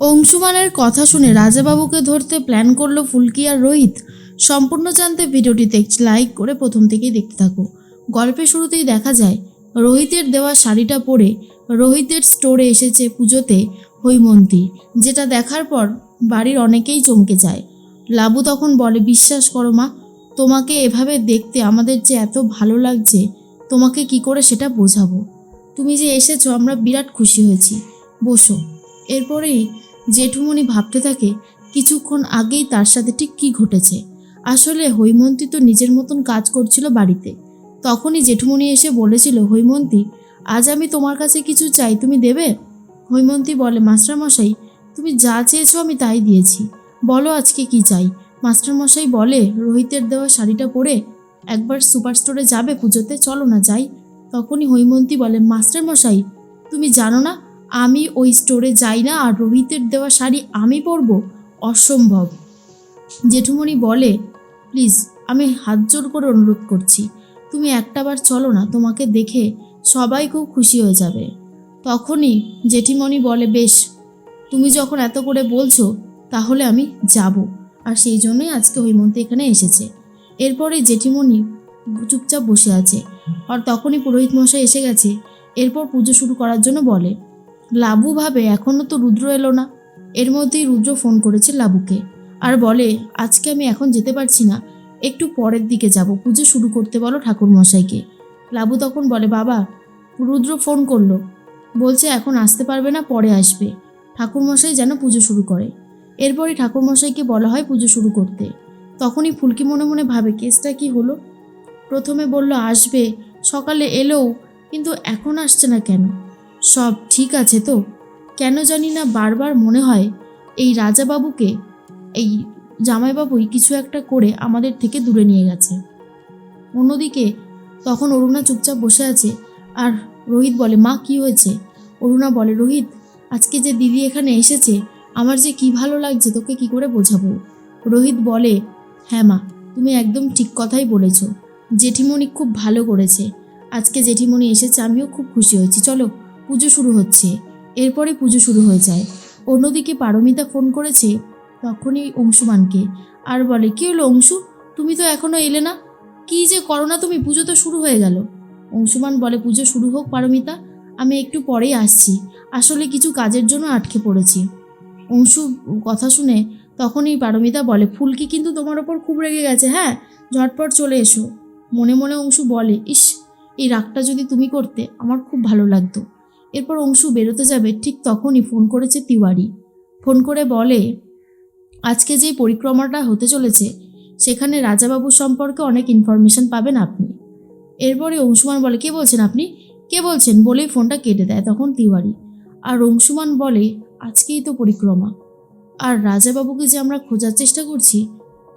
অংশুমানের কথা শুনে রাজাবাবুকে ধরতে প্ল্যান করল ফুলকি আর রোহিত। সম্পূর্ণ জানতে ভিডিওটিতে একটি লাইক করে প্রথম থেকেই দেখতে থাকো। গল্পের শুরুতেই দেখা যায়, রোহিতের দেওয়া শাড়িটা পরে রোহিতের স্টোরে এসেছে পুজোতে হৈমন্তী, যেটা দেখার পর বাড়ির অনেকেই চমকে যায়। লাবু তখন বলে, বিশ্বাস করো মা, তোমাকে এভাবে দেখতে আমাদের যে এত ভালো লাগছে, তোমাকে কি করে সেটা বোঝাবো? তুমি যে এসেছ, আমরা বিরাট খুশি হয়েছি। বসো। এরপরেই জেঠুমণি ভাবতে থাকে, কিছুক্ষণ আগেই তার সাথে ঠিক কী ঘটেছে। আসলে হৈমন্তী তো নিজের মতন কাজ করছিল বাড়িতে। তখনই জেঠুমণি এসে বলেছিল, হৈমন্তী, আজ আমি তোমার কাছে কিছু চাই, তুমি দেবে? হৈমন্তী বলে, মাস্টারমশাই, তুমি যা চেয়েছো আমি তাই দিয়েছি। বলো আজকে কি চাই? মাস্টারমশাই বলে, রোহিতের দেওয়া শাড়িটা পরে একবার সুপার স্টোরে যাবে পুজোতে, চলো না যাই। তখনই হৈমন্তী বলে, মাস্টারমশাই, তুমি জানো না আমি ওই স্টোরে যাই না আর রোহিতের দেওয়া শাড়ি আমি পরবো? অসম্ভব। জেঠুমণি বলে, প্লিজ, আমি হাত জোর করে অনুরোধ করছি। তুমি একটাবার চলো না, তোমাকে দেখে সবাই খুব খুশি হয়ে যাবে। তখনই জেঠিমণি বলে, বেশ, তুমি যখন এত করে বলছো, তাহলে আমি যাব। আর সেই জন্যই আজকে হৈমন্তী এখানে এসেছে। এরপরে জেঠিমণি চুপচাপ বসে আছে। আর তখনই পুরোহিত মশাই এসে গেছে। এরপর পুজো শুরু করার জন্য বলে লাবু ভাবে এখনও তো রুদ্র এলো না। এর মধ্যেই রুদ্র ফোন করেছে লাবুকে আর বলে, আজকে আমি এখন যেতে পারছি না, একটু পরের দিকে যাব, পুজো শুরু করতে বলো ঠাকুর মশাইকে লাবু তখন বলে, বাবা, রুদ্র ফোন করল। বলছে এখন আসতে পারবে না, পরে আসবে। ঠাকুরমশাই যেন পুজো শুরু করে। এরপরই ঠাকুরমশাইকে বলা হয় পুজো শুরু করতে। তখনই ফুলকি মনে মনে ভাবে, কেসটা কি হলো? প্রথমে বলল, আসবে, সকালে এলেও কিন্তু এখন আসছে না কেন? সব ঠিক আছে তো? কেন জানি না বারবার মনে হয় এই রাজাবাবুকে, এই জামাইবাবুই কিছু একটা করে আমাদের থেকে দূরে নিয়ে গেছে। অন্যদিকে তখন অরুণা চুপচাপ বসে আছে আর রোহিত বলে, মা, কি হয়েছে? অরুণা বলে, রোহিত, আজকে যে দিদি এখানে এসেছে, আমার যে কি ভালো লাগছে তোকে কি করে বোঝাবো? রোহিত বলে হ্যাঁ মা, তুমি একদম ঠিক কথাই বলেছ। জেঠিমণি খুব ভালো করেছে। আজকে জেঠিমণি এসেছে, আমিও খুব খুশি হয়েছি। চলো পুজো শুরু হচ্ছে। এরপরে পুজো শুরু হয়ে যায়। অন্যদিকে পারমিতা ফোন করেছে তখনই অংশুমানকে। আর বলে, কি হলো অংশু? তুমি তো এখনও এলে না। কি যে করো না তুমি, পুজো তো শুরু হয়ে গেল। অংশুমান বলে, পুজো শুরু হোক পারমিতা, আমি একটু পরেই আসছি। আসলে কিছু কাজের জন্য আটকে পড়েছি। অংশু কথা শুনে তখনই পারমিতা বলে, ফুলকি কিন্তু তোমার ওপর খুব রেগে গেছে হ্যাঁ? ঝটপট চলে এসো। মনে মনে অংশু বলে, ইস, এই রাগটা যদি তুমি করতে, আমার খুব ভালো লাগতো। এরপর অংশু বেরোতে যাবে, ঠিক তখনই ফোন করেছে তিওয়ারি। ফোন করে বলে, আজকে যে পরিক্রমাটা হতে চলেছে, সেখানে রাজাবাবু সম্পর্কে অনেক ইনফরমেশন পাবেন আপনি। এরপরে অংশুমান বলে, কে বলছেন আপনি? কে বলছেন? বলেই ফোনটা কেটে দেয় তখন তিওয়ারি। আর অংশুমান বলে, আজকেই তো পরিক্রমা। আর রাজাবাবুকে যে আমরা খোঁজার চেষ্টা করছি,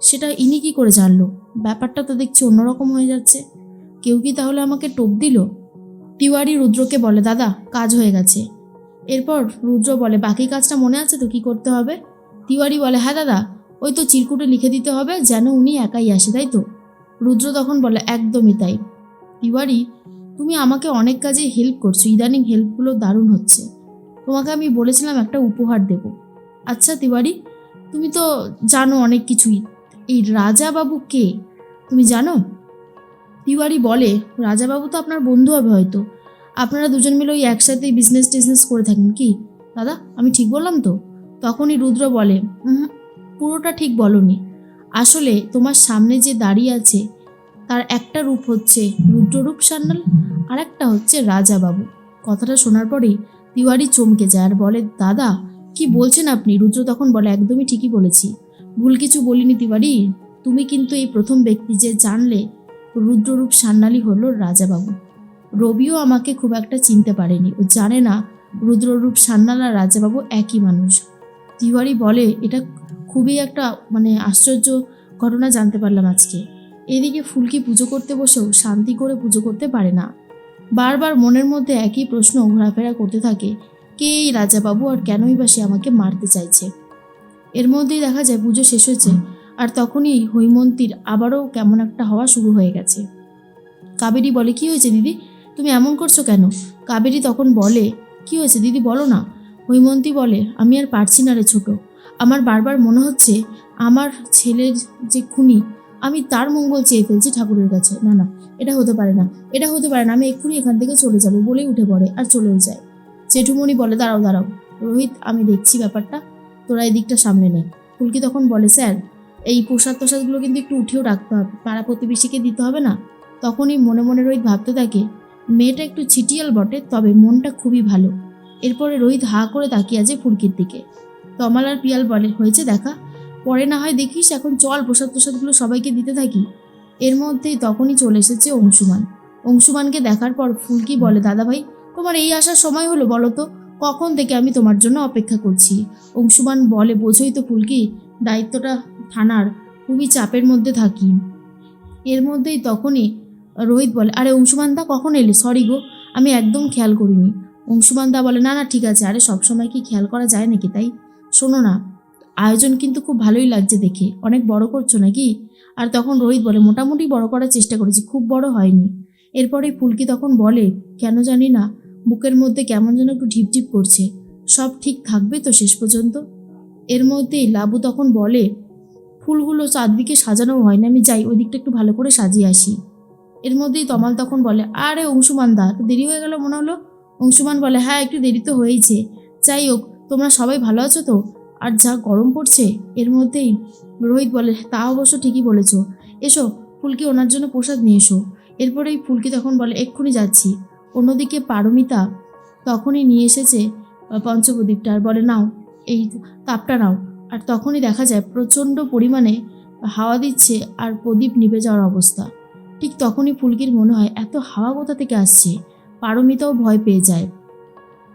সেটা ইনি কি করে জানলো? ব্যাপারটা তো দেখছি অন্যরকম হয়ে যাচ্ছে। কেউ কি তাহলে আমাকে টোপ দিল? তিওয়ারি রুদ্রকে বলে, দাদা, কাজ হয়ে গেছে। এরপর রুদ্র বলে, বাকি কাজটা মনে আছে তো, কি করতে হবে? তিওয়ারি বলে হ্যাঁ দাদা, ওই তো চিরকুটে লিখে দিতে হবে, যেন উনি একাই আসে, তাই তো? রুদ্র তখন বলে, একদমই তাই। তিওয়ারি, তুমি আমাকে অনেক কাজে হেল্প করছ, ইদানিং হেল্পগুলো দারুণ হচ্ছে। তোমাকে আমি বলেছিলাম একটা উপহার দেব। আচ্ছা তিওয়ারি, তুমি তো জানো অনেক কিছুই। এই রাজাবাবু কে? তুমি জানো? তিওয়ারি বলে রাজাবাবু তো আপনার বন্ধু হবে হয়তো। আপনারা দুজন মিলে ওই একসাথেই বিজনেস টিজনেস করে থাকেন কি? দাদা আমি ঠিক বললাম তো? তখনই রুদ্র বলে "উহুম, পুরোটা ঠিক বলনি। আসলে তোমার সামনে যে দাঁড়িয়ে আছে তার একটা রূপ হচ্ছে রুদ্ররূপ সান্যাল আর একটা হচ্ছে রাজাবাবু। কথাটা শোনার পরেই তিওয়ারি চমকে যায় আর বলে দাদা কি বলছেন আপনি? রুদ্র তখন বলে একদমই ঠিকই বলেছি। ভুল কিছু বলিনি তিওয়ারি। তুমি কিন্তু এই প্রথম ব্যক্তি যে জানলে রুদ্ররূপ সান্যালই হলো রাজাবাবু। রবিও আমাকে খুব একটা চিনতে পারেনি। ও জানে না রুদ্ররূপ সান্যাল আর রাজাবাবু একই মানুষ। তিওয়ারি বলে, এটা খুবই একটা মানে আশ্চর্য ঘটনা জানতে পারলাম আজকে। এদিকে ফুলকি পুজো করতে বসেও শান্তি করে পুজো করতে পারে না। বারবার মনের মধ্যে একই প্রশ্ন ঘোরাফেরা করতে থাকে, কে এই রাজাবাবু আর কেনই বা সে আমাকে মারতে চাইছে? এর মধ্যেই দেখা যায় পুজো শেষ হয়েছে। আর তখনই হৈমন্তীর আবারও কেমন একটা হওয়া শুরু হয়ে গেছে। কাবেরী বলে, কি হয়েছে দিদি? তুমি এমন করছ কেন? কাবেরী তখন বলে, কি হয়েছে দিদি বলো না। হৈমন্তী বলে, আমি আর পারছি না রে ছোট। আমার বারবার মনে হচ্ছে আমার ছেলের যে খুনি, আমি তার মঙ্গল চেয়ে ফেলছি ঠাকুরের কাছে। না না, এটা হতে পারে না, এটা হতে পারে না, আমি এক্ষুনি এখান থেকে চলে যাব বলেই উঠে পড়ে আর চলেও যায়। জেঠুমণি বলে, দাঁড়াও দাঁড়াও, রোহিত, আমি দেখছি ব্যাপারটা, তোরা এই দিকটা সামনে নে। ফুলকি তখন বলে, স্যার এই প্রসাদ প্রসাদগুলো কিন্তু একটু উঠিয়েও রাখতে হবে। পাড়া প্রতিবেশীকে দিতে হবে না। তখনই মনে মনে রোহিত ভাবতে থাকে, মেয়েটা একটু ছিটিয়াল বটে, তবে মনটা খুবই ভালো। এরপরে রোহিত হা করে তাকিয়ে আছে ফুলকির দিকে। তমাল আর পিয়াল বলে, হয়েছে দেখা। পরে না হয় দেখিস, এখন চল প্রসাদ প্রসাদগুলো সবাইকে দিতে থাকি। এর মধ্যেই তখনই চলে এসেছে অংশুমান। অংশুমানকে দেখার পর ফুলকি বলে দাদা ভাই তোমার এই আসার সময় হলো বলো তো? কখন থেকে আমি তোমার জন্য অপেক্ষা করছি? অংশুমান বলে, বোঝোই তো ফুলকি, দায়িত্বটা থানার খুবই চাপের মধ্যে থাকি। এর মধ্যেই তখনই রোহিত বলে, আরে, অংশুমানদা কখন এলে? সরি গো, আমি একদম খেয়াল করিনি। অংশুমানদা বলে, না না, ঠিক আছে। আরে, সবসময় কি খেয়াল করা যায় নাকি তাই? শোনো না, আয়োজন কিন্তু খুব ভালোই লাগছে দেখে। অনেক বড় করছ নাকি? আর তখন রোহিত বলে, মোটামুটি বড় করার চেষ্টা করেছি, খুব বড় হয়নি। এরপরে ফুলকি তখন বলে, কেন জানি না, বুকের মধ্যে কেমন যেন একটু ঢিপঢিপ করছে। সব ঠিক থাকবে তো শেষ পর্যন্ত? এর মধ্যেই লাবু তখন বলে ফুলগুলো চারদিকে সাজানো হয় না, আমি যাই ওই দিকটা একটু ভালো করে সাজিয়ে আসি। এর মধ্যেই তমাল তখন বলে, আরে অংশুমান দা দেরি হয়ে গেল মনে হলো? অংশুমান বলে হ্যাঁ একটু দেরি তো হয়েইছে। যাই হোক, তোমরা সবাই ভালো আছো তো? আর যা গরম পড়ছে? এর মধ্যেই রোহিত বলে, তা অবশ্য ঠিকই বলেছ। এসো, ফুলকি ওনার জন্য প্রসাদ নিয়ে এসো। এরপরেই ফুলকি তখন বলে, এক্ষুনি যাচ্ছি। অন্যদিকে পারমিতা তখনই নিয়ে এসেছে পঞ্চপ্রদীপটা। আর বলে, নাও, এই তাপটা নাও। আর তখনই দেখা যায় প্রচণ্ড পরিমাণে হাওয়া দিচ্ছে আর প্রদীপ নিভে যাওয়ার অবস্থা। ঠিক তখনই ফুলকির মনে হয়, এত হাওয়া কোথা থেকে আসছে? পারমিতাও ভয় পেয়ে যায়।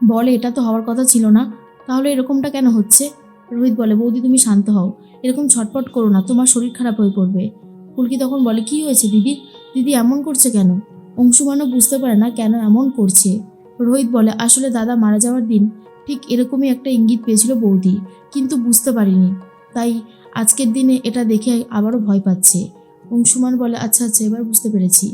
বলে, এটা তো হওয়ার কথা ছিল না। তাহলে এরকমটা কেন হচ্ছে? রোহিত বলে, বৌদি, তুমি শান্ত হও। এরকম ছটপট করো না। তোমার শরীর খারাপ হয়ে পড়বে। ফুলকি তখন বলে, কি হয়েছে দিদি? দিদি এমন করছে কেন? অংশুমানও বুঝতে পারে না কেন এমন করছে। রোহিত বলে, আসলে দাদা মারা যাওয়ার দিন ঠিক এরকমই একটা ইঙ্গিত পেয়েছিল বৌদি, কিন্তু বুঝতে পারিনি। তাই আজকের দিনে এটা দেখে আবারও ভয় পাচ্ছে। অংশুমান বলে আচ্ছা আচ্ছা এবার বুঝতে পেরেছি।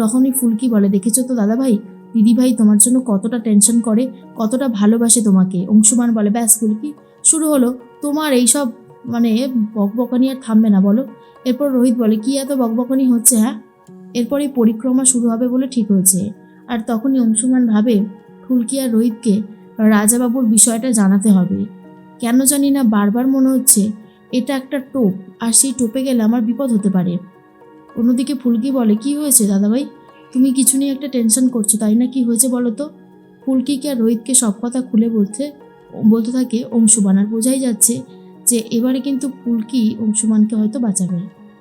তখনই ফুলকি বলে, দেখেছ তো দাদা ভাই দিদি ভাই তোমার জন্য কতটা টেনশন করে, কতটা ভালোবাসে তোমাকে? অংশুমান বলে, ব্যাস ফুলকি, শুরু হলো। তোমার এইসব মানে বকবকানি আর থামবে না, বলো। এরপর রোহিত বলে, কি এত বকবকানি হচ্ছে হ্যাঁ? এরপর পরিক্রমা শুরু হবে বলে ঠিক হয়েছে। আর তখনই অংশুমান ভাবে, ফুলকি আর রোহিতকে রাজাবাবুর বিষয়টা জানাতে হবে। কেন জানি না বারবার মনে হচ্ছে এটা একটা টোপ, আর সেই টোপে গেলে আমার বিপদ হতে পারে। অন্যদিকে ফুলকি বলে, কি হয়েছে দাদাভাই? তুমি কিছু নিয়ে একটা টেনশন করছ, তাই না? কি হয়েছে বলো তো? ফুলকিকে আর রোহিতকে সব কথা খুলে বলতে বলতে থাকে অংশুমান আর বোঝাই যাচ্ছে যে এবারে কিন্তু ফুলকি অংশুমানকে হয়তো বাঁচাবে।